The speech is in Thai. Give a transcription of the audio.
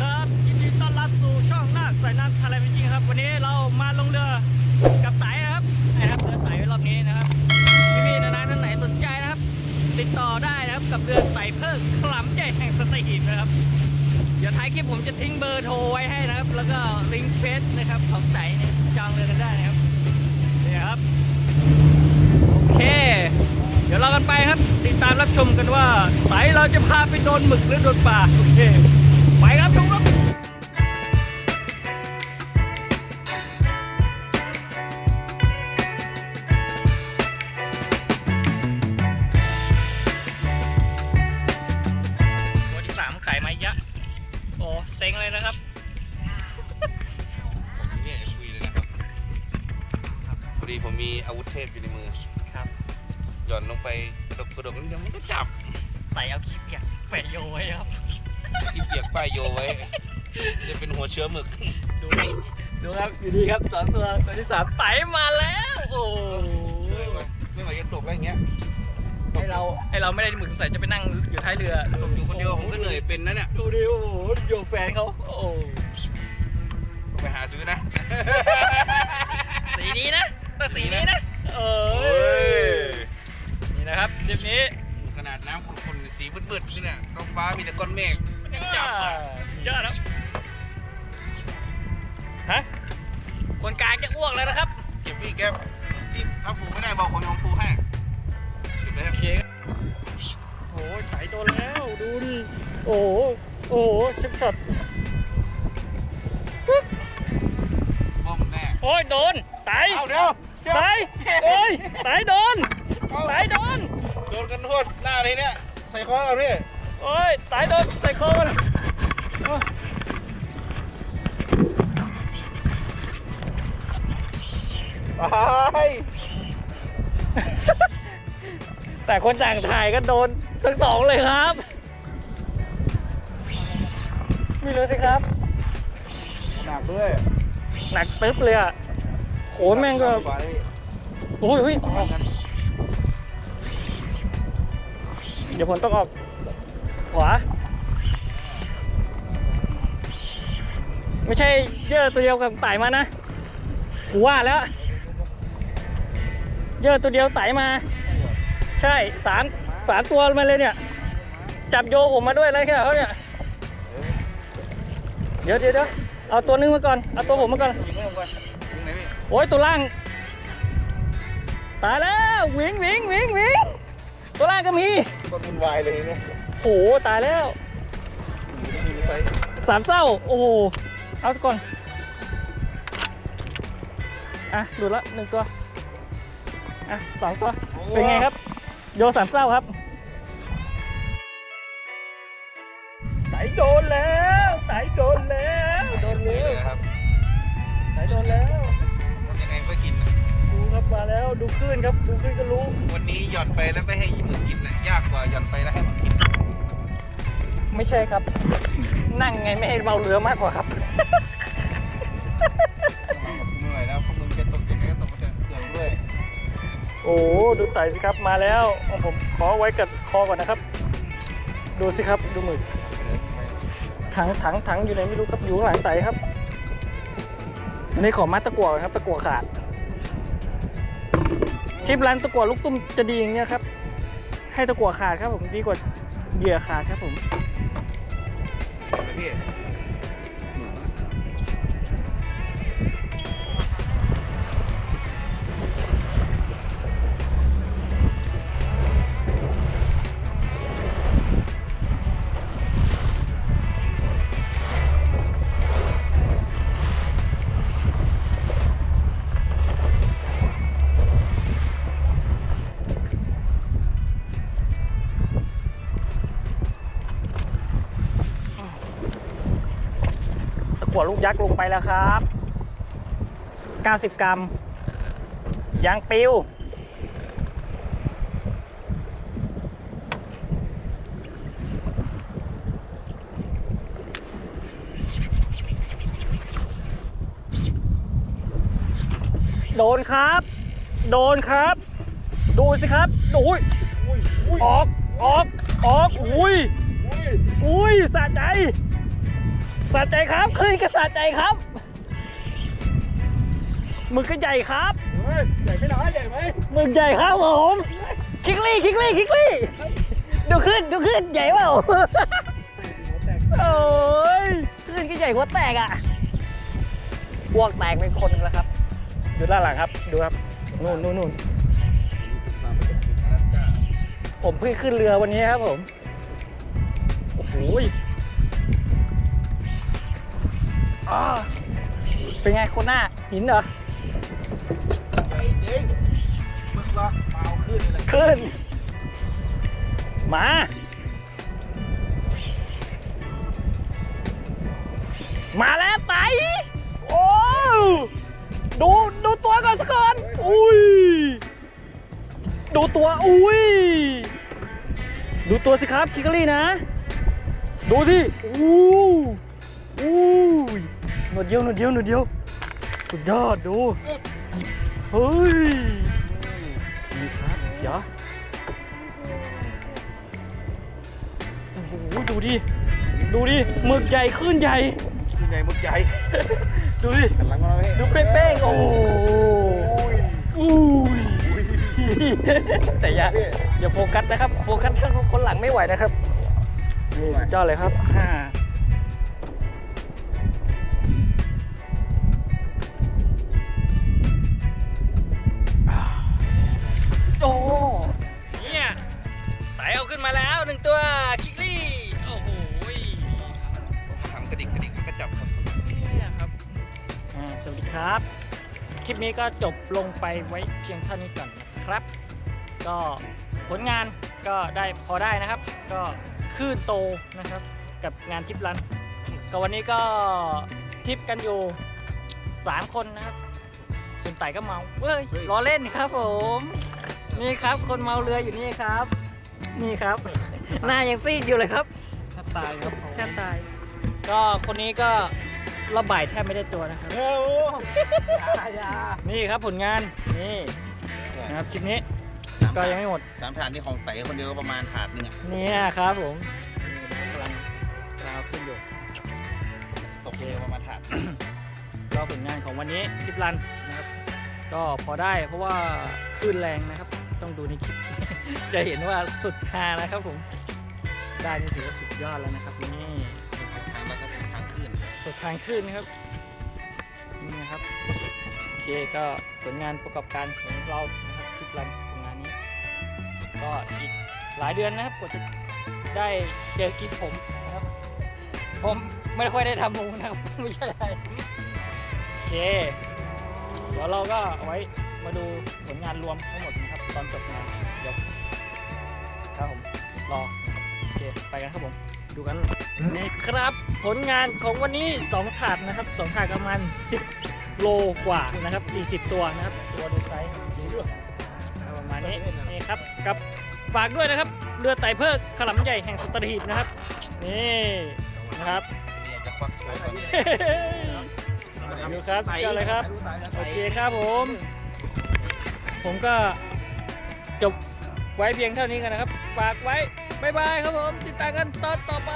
ครับ ยินดีต้อนรับสู่ช่องนาคสายน้ำทะเลจริงครับ วันนี้เรามาลงเรือกับสายนะครับนะครับเรือสายรอบนี้นะครับพี่ๆนานาท่านไหนสนใจนะครับ ติดต่อได้นะครับกับเรือสายเพิ่งขลำใหญ่แห่งสตีหีบนะครับ เดี๋ยวท้ายคลิปผมจะทิ้งเบอร์โทรไว้ให้นะครับ แล้วก็ลิงก์เฟซนะครับของสายเนี่ยจองเรือกันได้นะครับนี่ครับโอเค เดี๋ยวเรากันไปครับ ติดตามรับชมกันว่าสายเราจะพาไปโดนหมึกหรือโดนปลาโอเค ไปครับทุกคนตัวที่สามไก่ไม้ยะ โอ้เซ็งเลยนะครับ ผมเนี่ยคุยเลยนะครับพอดีผมมีอาวุธเทพอยู่ในมือครับ หย่อนลงไปกระดกกระดกนิดเดียวมันก็จับ ใส่เอาคลิปอยากแฝงโยไว้ครับ ที่เปียกป้ายโยไว้ จะเป็นหัวเชื้อหมึก ดูนี่ดูครับอยู่ดีครับสองตัวตัวที่สามไต่มาแล้ว โอ้ไม่ไหวไม่ไหวจะตกแล้วอย่างเงี้ยตให้กเราให้เราไม่ได้หมึกใส่จะไปนั่งอยู่ท้ายเรือตกอยู่คนเดียวผมก็เหนื่อยเป็นนะเนี่ยดูดิโอ้โหโยแฟนเขาโอ้ต้องไปหาซื้อนะ สีนี้นะแต่สีนี้นะ เอโอ้ำขุ่นๆสีมืดๆนี่เนี่ยท้องฟ้ามีแต่ก้อนเมฆมันยังจับอ่าอะสุดยอดครับฮะคนกลางจะอ้วกแล้วนะครับ เก็บพี่แกบที่ถ้าผูไม่ได้บอกผมผมผูให้เก็บเลยคโอรับเคโอ้ยใส่โดนแล้วดูดิโอ้โหโอ้โหชิปช็อตบ่มแน่โอ้ยโดนไตเอาเดี๋ยวเดี๋ยวไตโอ้ยไตโดนเอาไตโดนโดนกันทั่วหน้าเลยเนี่ย ใส่คอเอาพี่โอ้ยไตโดนใส่คอมันโอ้ยไปแต่คนจ่างถ่ายก็โดนทั้งสองเลยครับ ไม่รู้สิครับ หนักด้วยหนักตึ๊บเลยอะโอ้ยแม่งก็ โอ้ยเฮ้ยออก เดี๋ยวผมต้องออกขวา ไม่ใช่เยอะตัวเดียวกับไต่มานะกูว่าแล้ว เยอะตัวเดียวไต่มา ใช่สามสามตัวมาเลยเนี่ย จับโยผมมาด้วยอะไรแค่เขาเนี่ย เดี๋ยวเดี๋ยวเดี๋ยวเอาตัวนึงมาก่อน เอาตัวผมมาก่อน โอ้ยตัวล่าง ตายแล้ววิ่งวิ่งวิ่งวิ่ง ตัวล่างก็มีก็วุ่นวายเลยเนี่ยโอ้โหตายแล้วมีไฟสามเศร้า โอ้โหเอาก่อน อะดูดละหนึ่งตัว อะสองตัว เป็นไงครับ โยสามเศร้าครับไตโดนแล้วไตโดนแล้ว โดนนี่แล้วเลยนะครับ ดูคลื่นครับ ดูคลื่นก็รู้ วันนี้หย่อนไปแล้วไม่ให้หมึกกินน่ะยากกว่าหย่อนไปแล้วให้หมึกกิน ไม่ใช่ครับ นั่งไงไม่ให้เมาเรือมากกว่าครับ เหนื่อยแล้วพวกมึงจะตกยังไงก็ตกมาเถอะเกินด้วย โอ้โหดูไต่สิครับมาแล้วเอาผมขอไว้กับคอก่อนนะครับ ดูสิครับดูหมึกถังถังถังอยู่ไหนไม่รู้ครับอยู่ข้างหลังไต่ครับอันนี้ขอมัดตะกั่วก่อนครับตะกั่วขาด ชิปร้านตะกั่วลูกตุ้มจะดีอย่างเงี้ยครับ ให้ตะกั่วขาดครับผมดีกว่าเหยื่อขาดครับผมพี่ ตะกั่วลูกยักษ์ลงไปแล้วครับ 90 กรัม ยางปิวโดนครับ โดนครับ ดูสิครับโอ้ยออก ออก ออก อุ้ย อุ้ยสะใจ สะใจครับคลื่นก็สะใจครับหมึกก็ใหญ่ครับเฮ้ยใหญ่ไม่น้อยใหญ่ไหมหมึกใหญ่ครับผมคิกลี่คิกลี่คิกลี่ดูขึ้นดูขึ้นใหญ่เปล่าโอ้ยขึ้นก็ใหญ่หัวแตกอะพวกแตกเป็นคนแล้วครับดูด้านหลังครับดูครับนู่นนู่นนู่นผมเพิ่งขึ้นเรือวันนี้ครับผมโอ้โห อ่าเป็นไงคนหน้าหินเหรอใหญ่จริงมึงละเปล่าขึ้นเลยขึ้น มา มาแล้วไตโอ้ดูดูตัวก่อนสักก่อนอุ้ย ดูตัวอุ้ย ดูตัวสิครับคิกลี่นะ ดูดิอู้อู้ หนวดเดียวหนวดเดียวหนวดเดียวสุดยอดดู เฮ้ยนี่ครับเดี๋ยวโอ้โหดูดิ ดูดิหมึกใหญ่ขึ้นใหญ่ขึ้นใหญ่มึกใหญ่ดูดิ หันหลังมาเลยดูเป้งๆโอ้โหโอ้ยอุ้ยอุ้ย แต่อย่าอย่าโฟกัสนะครับ โฟกัสข้างคนหลังไม่ไหวนะครับนี่สุดยอดเลยครับ ครับ คลิปนี้ก็จบลงไปไว้เพียงเท่านี้ก่อนนะครับ ก็ผลงานก็ได้พอได้นะครับ ก็คลื่นโตนะครับ กับงานทริปรัน ก็วันนี้ก็ทริปกันอยู่ 3 คนนะครับส่วนไต่ก็เมาเว้ยล้อเล่นครับผม นี่ครับคนเมาเรืออยู่นี่ครับ นี่ครับ หน้ายังซีดอยู่เลยครับแทบตายครับแทบตาย ก็คนนี้ก็ ระบายแทบไม่ได้ตัวนะครับเฮ้ยยาอยานี่ครับผลงาน นี่นะครับคลิปนี้ ก็ยังไม่หมดสามถาดนี่ของไต่คนเดียวก็ประมาณถาดหนึงอะเนี่ยครับผมกำลังกราวขึ้นอยู่ตกเรือประมาณถาด ก็ผลงานของวันนี้คลิปรันนะครับ ก็พอได้เพราะว่าคลื่นแรงนะครับ ต้องดูในคลิป จะเห็นว่าสุดฮานะครับผม ได้นี่ถือว่าสุดยอดแล้วนะครับนี่ทาง แล้วก็ทางขึ้นสุดทางขึ้นนครับนี่นะครับโอเคก็ผลงานประกอบการของเรานะครับคลิปรันผลงานนี้ ก็อีกหลายเดือนนะครับกว่าจะได้เจอกินผมนะครับ ผมไม่ค่อยได้ทำมุงนะครับไม่ใช่อะไรโอเค เดี๋ยวเราก็เอาไว้มาดูผลงานรวมทั้งหมดนะครับ ตอนจบงานเดี๋ยวครับผมรอโอเคไปกันครับผม ดูกันนี่ครับ ผลงานของวันนี้ 2 ถาดนะครับ2ถาดประมาณ 10 โลกว่านะครับ 40 ตัวนะครับ ตัวดูไซส์ประมาณนี้นี่ครับกับฝากด้วยนะครับ เรือไต่เพิกขลำใหญ่แห่งสตรีทนะครับ นี่นะครับเนี่ยจะควักโชว์ตอนนี้ดูครับเจ้าเลยครับ โอเคครับผม ผมก็จบไว้เพียงเท่านี้กันนะครับ ฝากไว้ บ๊ายบายครับผม ติดตามกันตอนต่อไป